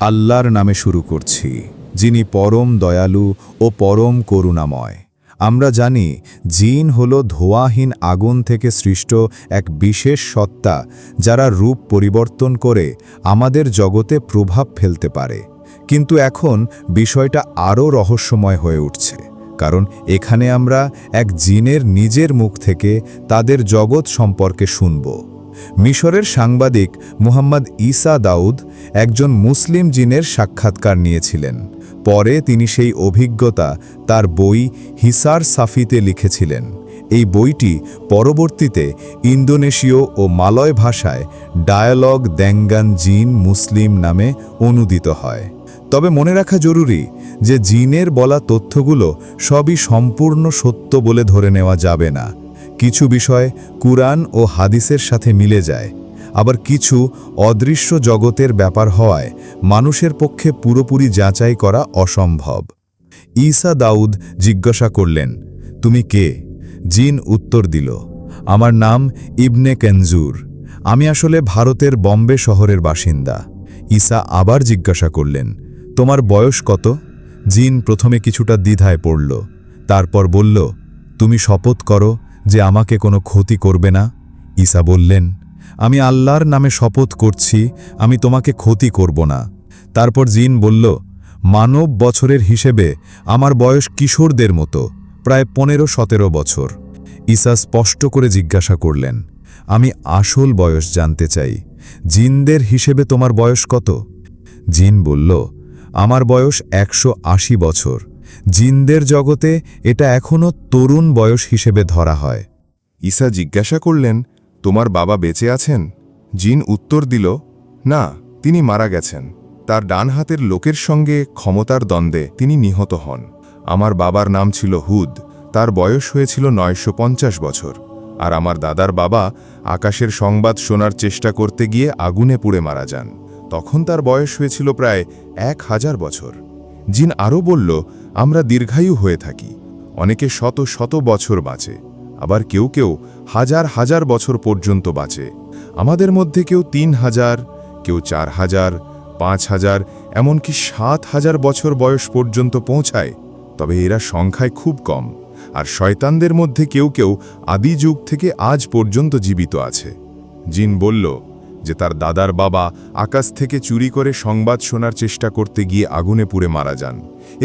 আল্লাহর নামে শুরু করছি, যিনি পরম দয়ালু ও পরম করুণাময়। আমরা জানি, জিন হল ধোঁয়াহীন আগুন থেকে সৃষ্ট এক বিশেষ সত্তা, যারা রূপ পরিবর্তন করে আমাদের জগতে প্রভাব ফেলতে পারে। কিন্তু এখন বিষয়টা আরও রহস্যময় হয়ে উঠছে, কারণ এখানে আমরা এক জিনের নিজের মুখ থেকে তাদের জগৎ সম্পর্কে শুনব। মিশরের সাংবাদিক মুহাম্মদ ঈসা দাউদ একজন মুসলিম জিনের সাক্ষাৎকার নিয়েছিলেন। পরে তিনি সেই অভিজ্ঞতা তার বই হিসার সাফিতে লিখেছিলেন। এই বইটি পরবর্তীতে ইন্দোনেশীয় ও মালয় ভাষায় ডায়ালগ দ্যাঙ্গান জিন মুসলিম নামে অনুদিত হয়। তবে মনে রাখা জরুরি যে জিনের বলা তথ্যগুলো সবই সম্পূর্ণ সত্য বলে ধরে নেওয়া যাবে না। কিছু বিষয় কুরআন ও হাদিসের সাথে মিলে যায়, আবার কিছু অদৃশ্য জগতের ব্যাপার হওয়ায় মানুষের পক্ষে পুরোপুরি যাচাই করা অসম্ভব। ঈসা দাউদ জিজ্ঞাসা করলেন, তুমি কে? জিন উত্তর দিল, আমার নাম ইবনে কেনজুর। আমি আসলে ভারতের বম্বে শহরের বাসিন্দা। ঈসা আবার জিজ্ঞাসা করলেন, তোমার বয়স কত? জিন প্রথমে কিছুটা দ্বিধায় পড়ল, তারপর বলল, তুমি শপথ করো যে আমাকে কোনো ক্ষতি করবে না? ঈসা বললেন, আমি আল্লাহর নামে শপথ করছি, আমি তোমাকে ক্ষতি করব না। তারপর জিন বলল, মানব বছরের হিসেবে আমার বয়স কিশোরদের মতো, প্রায় পনেরো সতেরো বছর। ঈসা স্পষ্ট করে জিজ্ঞাসা করলেন, আমি আসল বয়স জানতে চাই, জিনদের হিসেবে তোমার বয়স কত? জিন বলল, আমার বয়স একশো আশি বছর। জিনদের জগতে এটা এখনও তরুণ বয়স হিসেবে ধরা হয়। ঈসা জিজ্ঞাসা করলেন, তোমার বাবা বেঁচে আছেন? জিন উত্তর দিল, না, তিনি মারা গেছেন। তার ডান হাতের লোকের সঙ্গে ক্ষমতার দ্বন্দ্বে তিনি নিহত হন। আমার বাবার নাম ছিল হুদ, তার বয়স হয়েছিল নয়শো পঞ্চাশ বছর। আর আমার দাদার বাবা আকাশের সংবাদ শোনার চেষ্টা করতে গিয়ে আগুনে পুড়ে মারা যান। তখন তার বয়স হয়েছিল প্রায় এক হাজার বছর। জিন আরও বলল, আমরা দীর্ঘায়ু হয়ে থাকি। অনেকে শত শত বছর বাঁচে। আবার কেউ কেউ হাজার হাজার বছর পর্যন্ত বাঁচে। আমাদের মধ্যে কেউ তিন হাজার, কেউ চার হাজার, পাঁচ হাজার, এমনকি সাত হাজার বছর বয়স পর্যন্ত পৌঁছায়। তবে এরা সংখ্যায় খুব কম। আর শয়তানদের মধ্যে কেউ কেউ আদি যুগ থেকে আজ পর্যন্ত জীবিত আছে। জিন বলল যে তার দাদার বাবা আকাশ থেকে চুরি করে সংবাদ শোনার চেষ্টা করতে গিয়ে আগুনে পুড়ে মারা যান।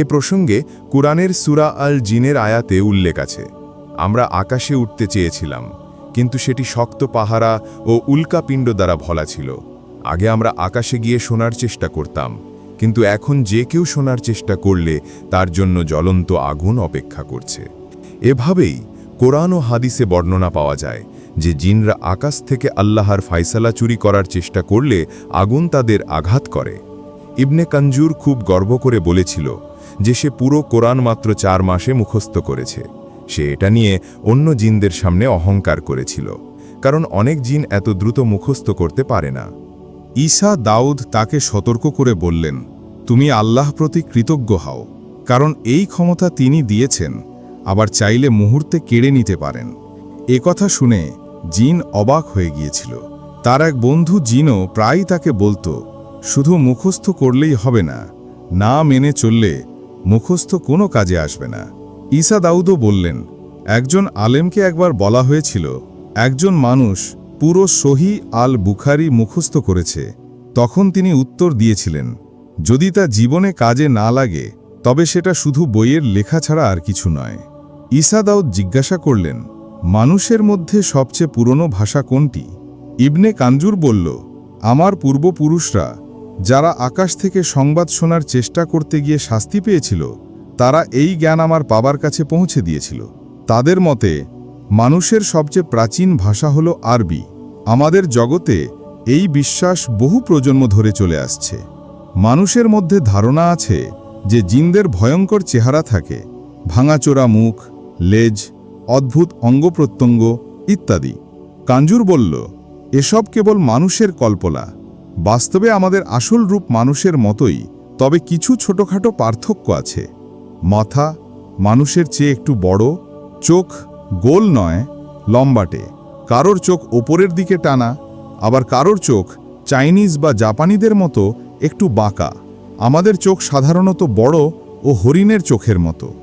এ প্রসঙ্গে কুরআনের সুরা আল জিনের আয়াতে উল্লেখ আছে, আমরা আকাশে উঠতে চেয়েছিলাম, কিন্তু সেটি শক্ত পাহারা ও উল্কাপিণ্ড দ্বারা ভলা ছিল। আগে আমরা আকাশে গিয়ে শোনার চেষ্টা করতাম, কিন্তু এখন যে কেউ শোনার চেষ্টা করলে তার জন্য জ্বলন্ত আগুন অপেক্ষা করছে। এভাবেই কোরআন ও হাদিসে বর্ণনা পাওয়া যায় যে জিনরা আকাশ থেকে আল্লাহর ফাইসালা চুরি করার চেষ্টা করলে আগুন তাদের আঘাত করে। ইবনে কঞ্জুর খুব গর্ব করে বলেছিল যে সে পুরো কোরআন মাত্র চার মাসে মুখস্থ করেছে। সে এটা নিয়ে অন্য জিনদের সামনে অহংকার করেছিল, কারণ অনেক জিন এত দ্রুত মুখস্থ করতে পারে না। ঈসা দাউদ তাকে সতর্ক করে বললেন, তুমি আল্লাহ প্রতি কৃতজ্ঞ হও, কারণ এই ক্ষমতা তিনি দিয়েছেন, আবার চাইলে মুহূর্তে কেড়ে নিতে পারেন। এ কথা শুনে জিন অবাক হয়ে গিয়েছিল। তার এক বন্ধু জিনও প্রায়ই তাকে বলতো, শুধু মুখস্থ করলেই হবে না না মেনে চললে মুখস্থ কোনো কাজে আসবে না। ঈসা দাউদও বললেন, একজন আলেমকে একবার বলা হয়েছিল, একজন মানুষ পুরো সহি আল বুখারি মুখস্থ করেছে। তখন তিনি উত্তর দিয়েছিলেন, যদি তা জীবনে কাজে না লাগে, তবে সেটা শুধু বইয়ের লেখা ছাড়া আর কিছু নয়। ঈসা দাউদ জিজ্ঞাসা করলেন মানুষের মধ্যে সবচেয়ে পুরনো ভাষা কোনটি? ইবনে কাঞ্জুর বলল, আমার পূর্বপুরুষরা যারা আকাশ থেকে সংবাদ শোনার চেষ্টা করতে গিয়ে শাস্তি পেয়েছিল, তারা এই জ্ঞান আমার বাবার কাছে পৌঁছে দিয়েছিল। তাদের মতে, মানুষের সবচেয়ে প্রাচীন ভাষা হল আরবি। আমাদের জগতে এই বিশ্বাস বহু প্রজন্ম ধরে চলে আসছে। মানুষের মধ্যে ধারণা আছে যে জিনদের ভয়ঙ্কর চেহারা থাকে। ভাঙাচোরা মুখ, লেজ অদ্ভুত অঙ্গপ্রত্যঙ্গ ইত্যাদি। কাঞ্জুর বলল, এসব কেবল মানুষের কল্পনা। বাস্তবে আমাদের আসল রূপ মানুষের মতোই, তবে কিছু ছোটখাটো পার্থক্য আছে। মাথা মানুষের চেয়ে একটু বড়, চোখ গোল নয়, লম্বাটে। কারোর চোখ ওপরের দিকে টানা, আবার কারোর চোখ চাইনিজ বা জাপানিদের মতো একটু বাঁকা। আমাদের চোখ সাধারণত বড় ও হরিণের চোখের মতো।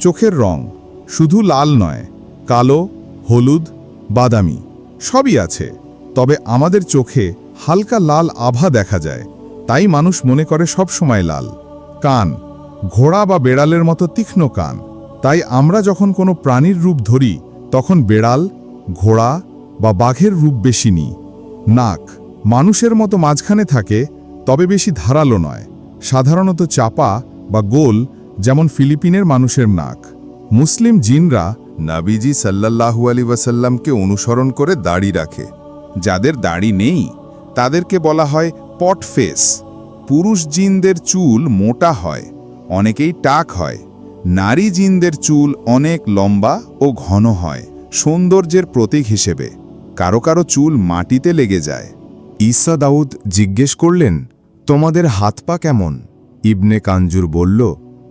চোখের রং শুধু লাল নয়, কালো, হলুদ, বাদামি, সবই আছে। তবে আমাদের চোখে হালকা লাল আভা দেখা যায়, তাই মানুষ মনে করে সব সময় লাল। কান, ঘোড়া বা বেড়ালের মতো তীক্ষ্ণ কান। তাই আমরা যখন কোনো প্রাণীর রূপ ধরি, তখন বেড়াল, ঘোড়া বা বাঘের রূপ বেশি নিই। নাক, মানুষের মতো মাঝখানে থাকে, তবে বেশি ধারালো নয়। সাধারণত চাপা বা গোল, যেমন ফিলিপিনের মানুষের নাক। মুসলিম জিনরা নাবিজি সাল্লাল্লাহু আলী ওয়াসাল্লামকে অনুসরণ করে দাড়ি রাখে। যাদের দাড়ি নেই, তাদেরকে বলা হয় পট ফেস। পুরুষ জিনদের চুল মোটা হয়, অনেকেই টাক হয়। নারী জিনদের চুল অনেক লম্বা ও ঘন হয়, সৌন্দর্যের প্রতীক হিসেবে। কারও কারও চুল মাটিতে লেগে যায়। ঈসা দাউদ জিজ্ঞেস করলেন, তোমাদের হাত পা কেমন? ইবনে কাঞ্জুর বলল,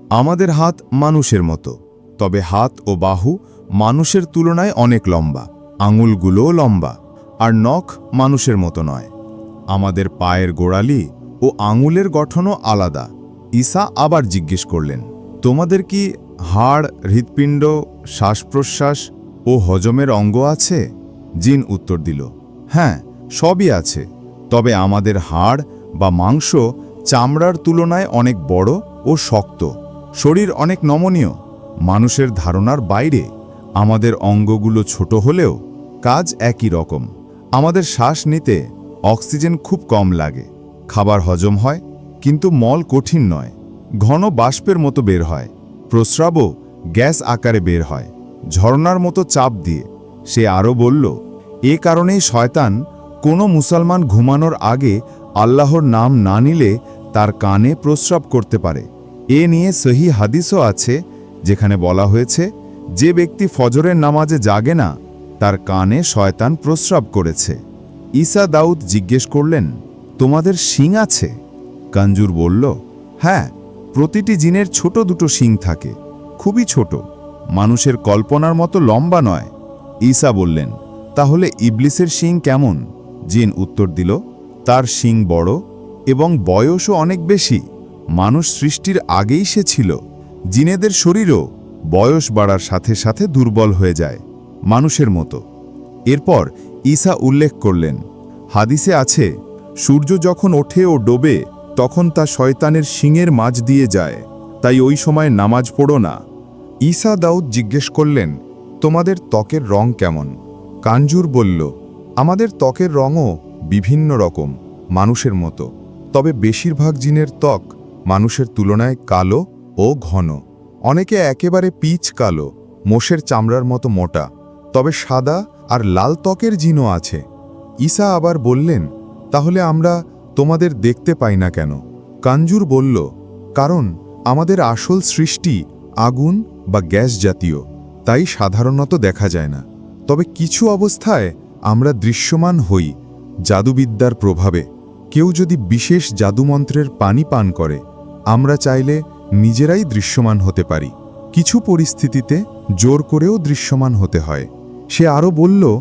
আমাদের হাত মানুষের মতো। তবে হাত ও বাহু মানুষের তুলনায় অনেক লম্বা, আঙুলগুলোও লম্বা, আর নখ মানুষের মতো নয়। আমাদের পায়ের গোড়ালি ও আঙুলের গঠনও আলাদা। ঈসা আবার জিজ্ঞেস করলেন, তোমাদের কি হাড়, হৃৎপিণ্ড শ্বাস প্রশ্বাস ও হজমের অঙ্গ আছে? জিন উত্তর দিল হ্যাঁ সবই আছে। তবে আমাদের হাড় বা মাংস চামড়ার তুলনায় অনেক বড় ও শক্ত। শরীর অনেক নমনীয়। মানুষের ধারণার বাইরে আমাদের অঙ্গগুলো ছোট হলেও কাজ একই রকম। আমাদের শ্বাস নিতে অক্সিজেন খুব কম লাগে। খাবার হজম হয়, কিন্তু মল কঠিন নয়। ঘন বাষ্পের মতো বের হয়। প্রস্রাবও গ্যাস আকারে বের হয়। ঝর্ণার মতো চাপ দিয়ে। সে আরও বলল, এ কারণেই শয়তান কোনো মুসলমান ঘুমানোর আগে আল্লাহর নাম না নিলে তার কানে প্রস্রাব করতে পারে। এ নিয়ে সহি হাদিসও আছে যেখানে বলা হয়েছে, যে ব্যক্তি ফজরের নামাজে জাগে না, তার কানে শয়তান প্রস্রাব করেছে। ঈসা দাউদ জিজ্ঞেস করলেন, তোমাদের শিং আছে? কাঞ্জুর বলল হ্যাঁ প্রতিটি জিনের ছোট দুটো শিং থাকে, খুবই ছোট, মানুষের কল্পনার মতো লম্বা নয়। ঈসা বললেন, তাহলে ইবলিসের শিং কেমন? জিন উত্তর দিল, তার শিং বড় এবং বয়সও অনেক বেশি, মানুষ সৃষ্টির আগেই সে ছিল। জিনেদের শরীরও বয়স বাড়ার সাথে সাথে দুর্বল হয়ে যায়, মানুষের মতো। এরপর ঈসা উল্লেখ করলেন, হাদিসে আছে, সূর্য যখন ওঠে ও ডোবে, তখন তা শয়তানের শিঙের মাঝ দিয়ে যায়, তাই ওই সময় নামাজ পড়ো না। ঈসা দাউদ জিজ্ঞেস করলেন, তোমাদের ত্বকের রং কেমন? কাঞ্জুর বলল, আমাদের ত্বকের রঙও বিভিন্ন রকম, মানুষের মতো। তবে বেশিরভাগ জিনের ত্বক মানুষের তুলনায় কালো ও ঘন। অনেকে একেবারে পিচ কালো, মোষের চামড়ার মতো মোটা, তবে সাদা আর লাল ত্বকের জিনও আছে। ঈসা আবার বললেন, তাহলে আমরা তোমাদের দেখতে পাই না কেন? কাঞ্জুর বলল, কারণ আমাদের আসল সৃষ্টি আগুন বা গ্যাস জাতীয়, তাই সাধারণত দেখা যায় না। তবে কিছু অবস্থায় আমরা দৃশ্যমান হই জাদুবিদ্যার প্রভাবে। কেউ যদি বিশেষ জাদুমন্ত্রের পানি পান করে, আমরা চাইলে নিজেরাই দৃশ্যমান হতে পারি। কিছু পরিস্থিতিতে জোর করেও দৃশ্যমান হতে হয়। সে আরও বলল,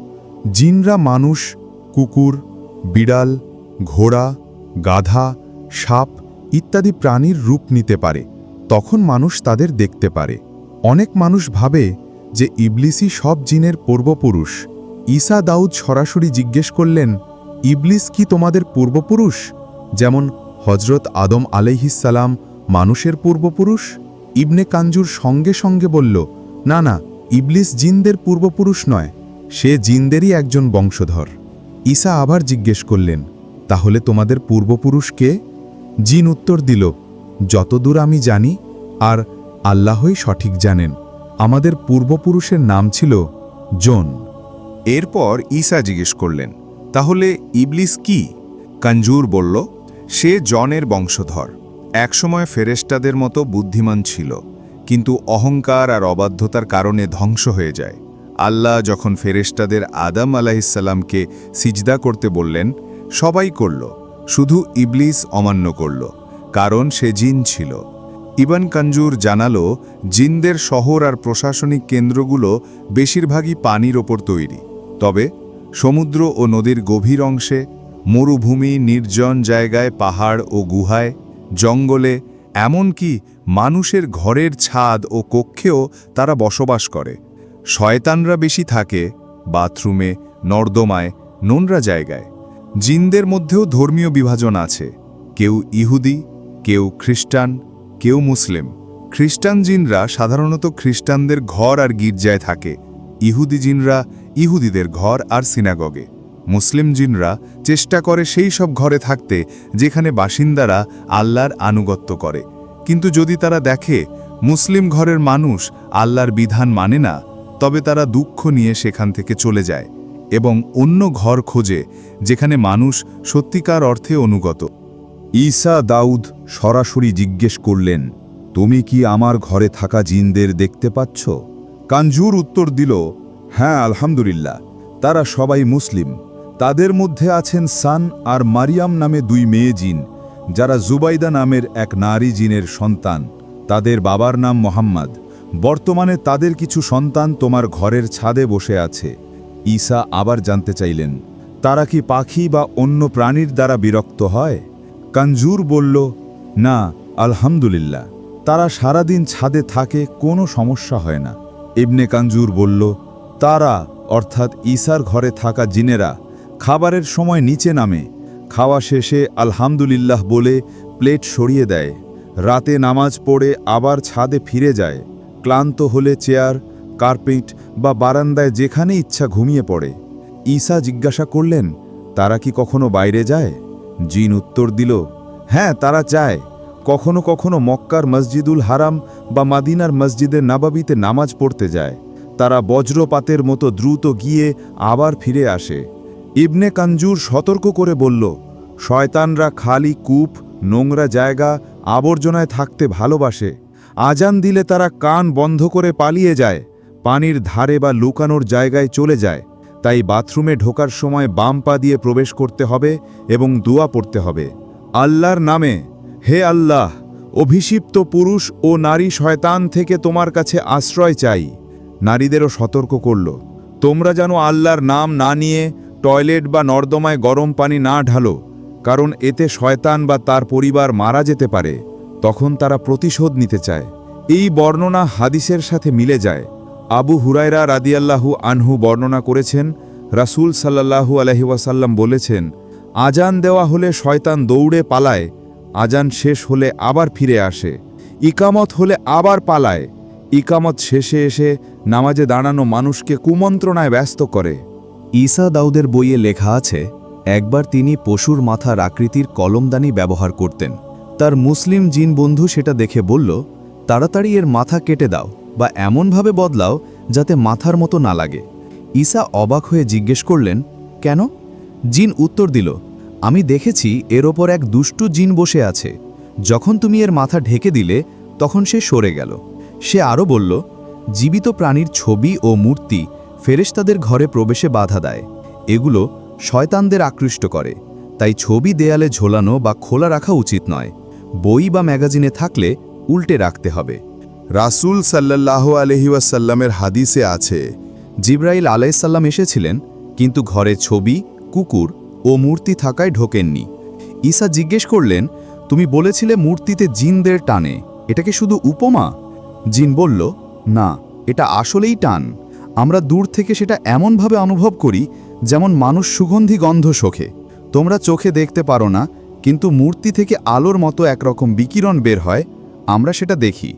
জিনরা মানুষ, কুকুর, বিড়াল, ঘোড়া, গাধা, সাপ ইত্যাদি প্রাণীর রূপ নিতে পারে। তখন মানুষ তাদের দেখতে পারে। অনেক মানুষ ভাবে যে ইবলিসই সব জিনের পূর্বপুরুষ। ঈসা দাউদ সরাসরি জিজ্ঞেস করলেন, ইবলিস কি তোমাদের পূর্বপুরুষ? যেমন হজরত আদম আলাইহিসালাম মানুষের পূর্বপুরুষ? ইবনে কাঞ্জুর সঙ্গে সঙ্গে বলল, না না, ইবলিস জিনদের পূর্বপুরুষ নয়, সে জিনদেরই একজন বংশধর। ঈসা আবার জিজ্ঞেস করলেন, তাহলে তোমাদের পূর্বপুরুষ কে? জিন উত্তর দিল, যতদূর আমি জানি, আর আল্লাহই সঠিক জানেন, আমাদের পূর্বপুরুষের নাম ছিল জোন। এরপর ঈসা জিজ্ঞেস করলেন, তাহলে ইবলিস কি? কাঞ্জুর বলল, সে জনের বংশধর। একসময় ফেরেস্টাদের মতো বুদ্ধিমান ছিল, কিন্তু অহংকার আর অবাধ্যতার কারণে ধ্বংস হয়ে যায়। আল্লাহ যখন ফেরেস্টাদের আদাম আলাহিসাল্লামকে সিজদা করতে বললেন, সবাই করল, শুধু ইবলিস অমান্য করল, কারণ সে জিন ছিল। ইবান কঞ্জুর জানালো, জিনদের শহর আর প্রশাসনিক কেন্দ্রগুলো বেশিরভাগই পানির ওপর তৈরি। তবে সমুদ্র ও নদীর গভীর অংশে মরুভূমি নির্জন জায়গায় পাহাড় ও গুহায় জঙ্গলে, এমনকি মানুষের ঘরের ছাদ ও কক্ষেও তারা বসবাস করে। শয়তানরা বেশি থাকে বাথরুমে, নর্দমায়, নোনরা জায়গায়। জিনদের মধ্যেও ধর্মীয় বিভাজন আছে। কেউ ইহুদি, কেউ খ্রিস্টান, কেউ মুসলিম। খ্রিস্টান জিনরা সাধারণত খ্রিস্টানদের ঘর আর গির্জায় থাকে। ইহুদি জিনরা ইহুদিদের ঘর আর সিনাগগে। মুসলিম জিনরা চেষ্টা করে সেই সব ঘরে থাকতে, যেখানে বাসিন্দারা আল্লাহর আনুগত্য করে। কিন্তু যদি তারা দেখে, মুসলিম ঘরের মানুষ আল্লাহর বিধান মানে না, তবে তারা দুঃখ নিয়ে সেখান থেকে চলে যায় এবং অন্য ঘর খোঁজে, যেখানে মানুষ সত্যিকার অর্থে অনুগত। ঈসা দাউদ সরাসরি জিজ্ঞেস করলেন, তুমি কি আমার ঘরে থাকা জিনদের দেখতে পাচ্ছ? কাঞ্জুর উত্তর দিল হ্যাঁ আলহামদুলিল্লাহ, তারা সবাই মুসলিম। তাদের মধ্যে আছেন সান আর মারিয়াম নামে দুই মেয়ে জিন, যারা জুবাইদা নামের এক নারী জিনের সন্তান। তাদের বাবার নাম মোহাম্মদ। বর্তমানে তাদের কিছু সন্তান তোমার ঘরের ছাদে বসে আছে। ঈসা আবার জানতে চাইলেন, তারা কি পাখি বা অন্য প্রাণীর দ্বারা বিরক্ত হয়? কাঞ্জুর বলল, না, আলহামদুলিল্লাহ। তারা সারাদিন ছাদে থাকে, কোনো সমস্যা হয় না। ইবনে কাঞ্জুর বলল, তারা, অর্থাৎ ঈসার ঘরে থাকা জিনেরা খাবারের সময় নিচে নামে। খাওয়া শেষে আলহামদুলিল্লাহ বলে প্লেট সরিয়ে দেয়। রাতে নামাজ পড়ে আবার ছাদে ফিরে যায়। ক্লান্ত হলে চেয়ার, কার্পেট বা বারান্দায় যেখানে ইচ্ছা ঘুমিয়ে পড়ে। ঈসা জিজ্ঞাসা করলেন, তারা কি কখনো বাইরে যায়? জিন উত্তর দিল হ্যাঁ তারা চায় কখনো কখনো মক্কার মসজিদুল হারাম বা মাদিনার মসজিদের নাবাবিতে নামাজ পড়তে যায়। তারা বজ্রপাতের মতো দ্রুত গিয়ে আবার ফিরে আসে। ইবনে কাঞ্জুর সতর্ক করে বলল, শয়তানরা খালি কূপ, নোংরা জায়গা, আবর্জনায় থাকতে ভালোবাসে। আজান দিলে তারা কান বন্ধ করে পালিয়ে যায়, পানির ধারে বা লুকানোর জায়গায় চলে যায়। তাই বাথরুমে ঢোকার সময় বাম পা দিয়ে প্রবেশ করতে হবে এবং দোয়া পড়তে হবে। আল্লাহর নামে, হে আল্লাহ অভিষিপ্ত পুরুষ ও নারী শয়তান থেকে তোমার কাছে আশ্রয় চাই। নারীদেরও সতর্ক করল, তোমরা যেন আল্লাহর নাম না নিয়ে টয়লেট বা নর্দমায় গরম পানি না ঢালো, কারণ এতে শয়তান বা তার পরিবার মারা যেতে পারে, তখন তারা প্রতিশোধ নিতে চায়। এই বর্ণনা হাদিসের সাথে মিলে যায়। আবু হুরায়রা রাদিয়াল্লাহু আনহু বর্ণনা করেছেন, রাসূল সাল্লাল্লাহু আলহি ওয়াসাল্লাম বলেছেন, আজান দেওয়া হলে শয়তান দৌড়ে পালায়, আজান শেষ হলে আবার ফিরে আসে, ইকামত হলে আবার পালায়, ইকামত শেষে এসে নামাজে দাঁড়ানো মানুষকে কুমন্ত্রণায় ব্যস্ত করে। ঈসা দাউদের বইয়ে লেখা আছে, একবার তিনি পশুর মাথার আকৃতির কলমদানি ব্যবহার করতেন। তার মুসলিম জিন বন্ধু সেটা দেখে বলল, তাড়াতাড়ি এর মাথা কেটে দাও বা এমনভাবে বদলাও যাতে মাথার মতো না লাগে। ঈসা অবাক হয়ে জিজ্ঞেস করলেন, কেন? জিন উত্তর দিল, আমি দেখেছি এর ওপর এক দুষ্টু জিন বসে আছে। যখন তুমি এর মাথা ঢেকে দিলে, তখন সে সরে গেল। সে আরও বলল, জীবিত প্রাণীর ছবি ও মূর্তি ফেরেশতাদের ঘরে প্রবেশে বাধা দেয়। এগুলো শয়তানদের আকৃষ্ট করে। তাই ছবি দেয়ালে ঝোলানো বা খোলা রাখা উচিত নয়। বই বা ম্যাগাজিনে থাকলে উল্টে রাখতে হবে। রাসূল সাল্লাহ আলহিউসাল্লামের হাদিসে আছে, জিব্রাইল আলাইসাল্লাম এসেছিলেন, কিন্তু ঘরে ছবি, কুকুর ও মূর্তি থাকায় ঢোকেননি। ঈসা জিজ্ঞেস করলেন, তুমি বলেছিলে মূর্তিতে জিনদের টানে এটাকে শুধু উপমা? জিন বলল, না, এটা আসলেই টান। আমরা দূর থেকে সেটা এমনভাবে অনুভব করি যেমন মানুষ সুগন্ধি গন্ধ শোখে। তোমরা চোখে দেখতে পারো না, কিন্তু মূর্তি থেকে আলোর মতো একরকম বিকিরণ বের হয়, আমরা সেটা দেখি।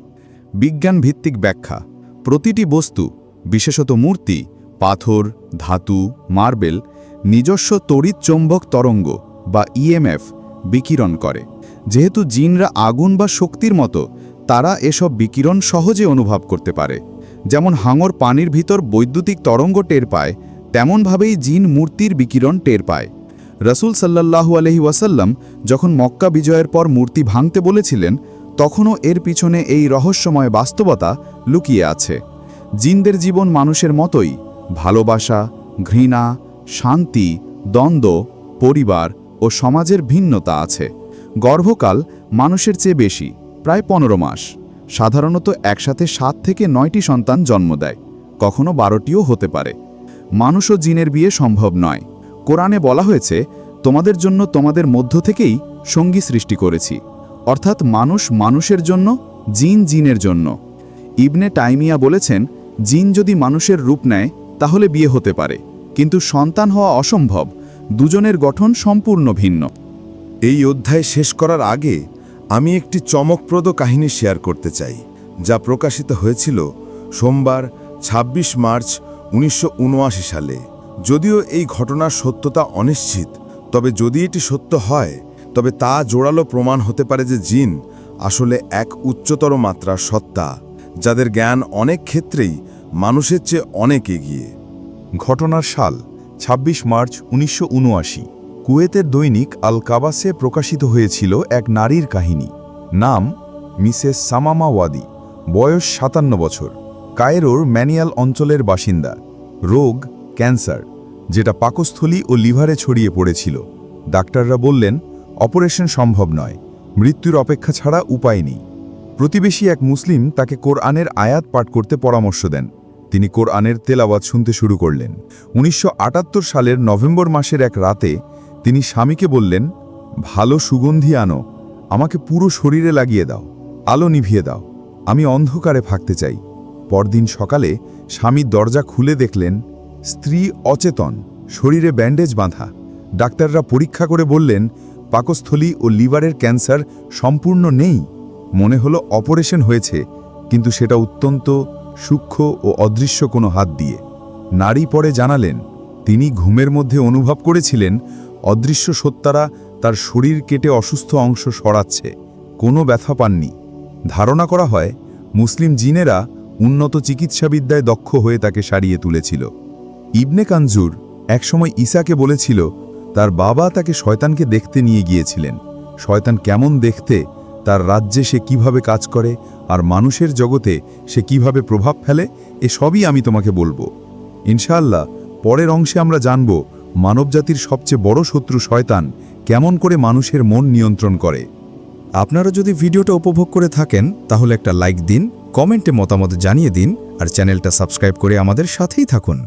বিজ্ঞান ভিত্তিক ব্যাখ্যা। প্রতিটি বস্তু, বিশেষত মূর্তি, পাথর, ধাতু, মার্বেল, নিজস্ব তড়িৎ চৌম্বক তরঙ্গ বা ইএমএফ বিকিরণ করে। যেহেতু জিনরা আগুন বা শক্তির মতো, তারা এসব বিকিরণ সহজে অনুভব করতে পারে। যেমন হাঙর পানির ভিতর বৈদ্যুতিক তরঙ্গ টের পায়, তেমনভাবেই জিন মূর্তির বিকিরণ টের পায়। রসুল সাল্লাহু আলহি ওয়াসাল্লাম যখন মক্কা বিজয়ের পর মূর্তি ভাঙতে বলেছিলেন, তখনও এর পিছনে এই রহস্যময় বাস্তবতা লুকিয়ে আছে। জিনদের জীবন মানুষের মতোই, ভালোবাসা, ঘৃণা, শান্তি, দ্বন্দ্ব, পরিবার ও সমাজের ভিন্নতা আছে। গর্ভকাল মানুষের চেয়ে বেশি, প্রায় পনেরো মাস। সাধারণত একসাথে সাত থেকে নয়টি সন্তান জন্ম দেয়। কখনো বারোটিও হতে পারে। মানুষ ও জিনের বিয়ে সম্ভব নয়। কোরআনে বলা হয়েছে, তোমাদের জন্য তোমাদের মধ্য থেকেই সঙ্গী সৃষ্টি করেছি। অর্থাৎ মানুষ মানুষের জন্য, জিন জিনের জন্য। ইবনে টাইমিয়া বলেছেন, জিন যদি মানুষের রূপ নেয়, তাহলে বিয়ে হতে পারে। কিন্তু সন্তান হওয়া অসম্ভব। দুজনের গঠন সম্পূর্ণ ভিন্ন। এই অধ্যায় শেষ করার আগে আমি একটি চমকপ্রদ কাহিনী শেয়ার করতে চাই, যা প্রকাশিত হয়েছিল সোমবার ২৬ মার্চ উনিশশো উনআশি সালে। যদিও এই ঘটনার সত্যতা অনিশ্চিত, তবে যদি এটি সত্য হয়, তবে তা জোরালো প্রমাণ হতে পারে যে জিন আসলে এক উচ্চতর মাত্রার সত্তা, যাদের জ্ঞান অনেক ক্ষেত্রেই মানুষের চেয়ে অনেক এগিয়ে। ঘটনার সাল ২৬ মার্চ উনিশশো উনআশি। কুয়েতের দৈনিক আল কাবাসে প্রকাশিত হয়েছিল এক নারীর কাহিনী। নাম, মিসেস সামামা ওয়াদি, বয়স সাতান্ন বছর, কায়রোর ম্যানিয়াল অঞ্চলের বাসিন্দা। রোগ, ক্যান্সার, যেটা পাকস্থলী ও লিভারে ছড়িয়ে পড়েছিল। ডাক্তাররা বললেন, অপারেশন সম্ভব নয়, মৃত্যুর অপেক্ষা ছাড়া উপায় নেই। প্রতিবেশী এক মুসলিম তাকে কোরআনের আয়াত পাঠ করতে পরামর্শ দেন। তিনি কোরআনের তেলাওয়াত শুনতে শুরু করলেন। উনিশশো আটাত্তর সালের নভেম্বর মাসের এক রাতে তিনি স্বামীকে বললেন, ভালো সুগন্ধি আনো, আমাকে পুরো শরীরে লাগিয়ে দাও, আলো নিভিয়ে দাও, আমি অন্ধকারে থাকতে চাই। পরদিন সকালে স্বামী দরজা খুলে দেখলেন, স্ত্রী অচেতন, শরীরে ব্যান্ডেজ বাঁধা। ডাক্তাররা পরীক্ষা করে বললেন, পাকস্থলী ও লিভারের ক্যান্সার সম্পূর্ণ নেই। মনে হলো অপারেশন হয়েছে, কিন্তু সেটা অত্যন্ত সূক্ষ্ম ও অদৃশ্য কোনো হাত দিয়ে। নারী পরে জানালেন, তিনি ঘুমের মধ্যে অনুভব করেছিলেন অদৃশ্য সত্তারা তার শরীর কেটে অসুস্থ অংশ সরাচ্ছে। কোনো ব্যথা পাননি। ধারণা করা হয়, মুসলিম জিনেরা উন্নত চিকিৎসাবিদ্যায় দক্ষ হয়ে তাকে সারিয়ে তুলেছিল। ইবনে কানজুর একসময় ঈসাকে বলেছিল, তার বাবা তাকে শয়তানকে দেখতে নিয়ে গিয়েছিলেন। শয়তান কেমন দেখতে, তার রাজ্যে সে কীভাবে কাজ করে, আর মানুষের জগতে সে কীভাবে প্রভাব ফেলে, এ সবই আমি তোমাকে বলব। ইনশাআল্লাহ, পরের অংশে আমরা জানব মানবজাতির সবচেয়ে বড় শত্রু শয়তান কেমন করে মানুষের মন নিয়ন্ত্রণ করে। আপনারা যদি ভিডিওটা উপভোগ করে থাকেন, তাহলে একটা লাইক দিন, কমেন্টে মতামত জানিয়ে দিন, আর চ্যানেলটা সাবস্ক্রাইব করে আমাদের সাথেই থাকুন।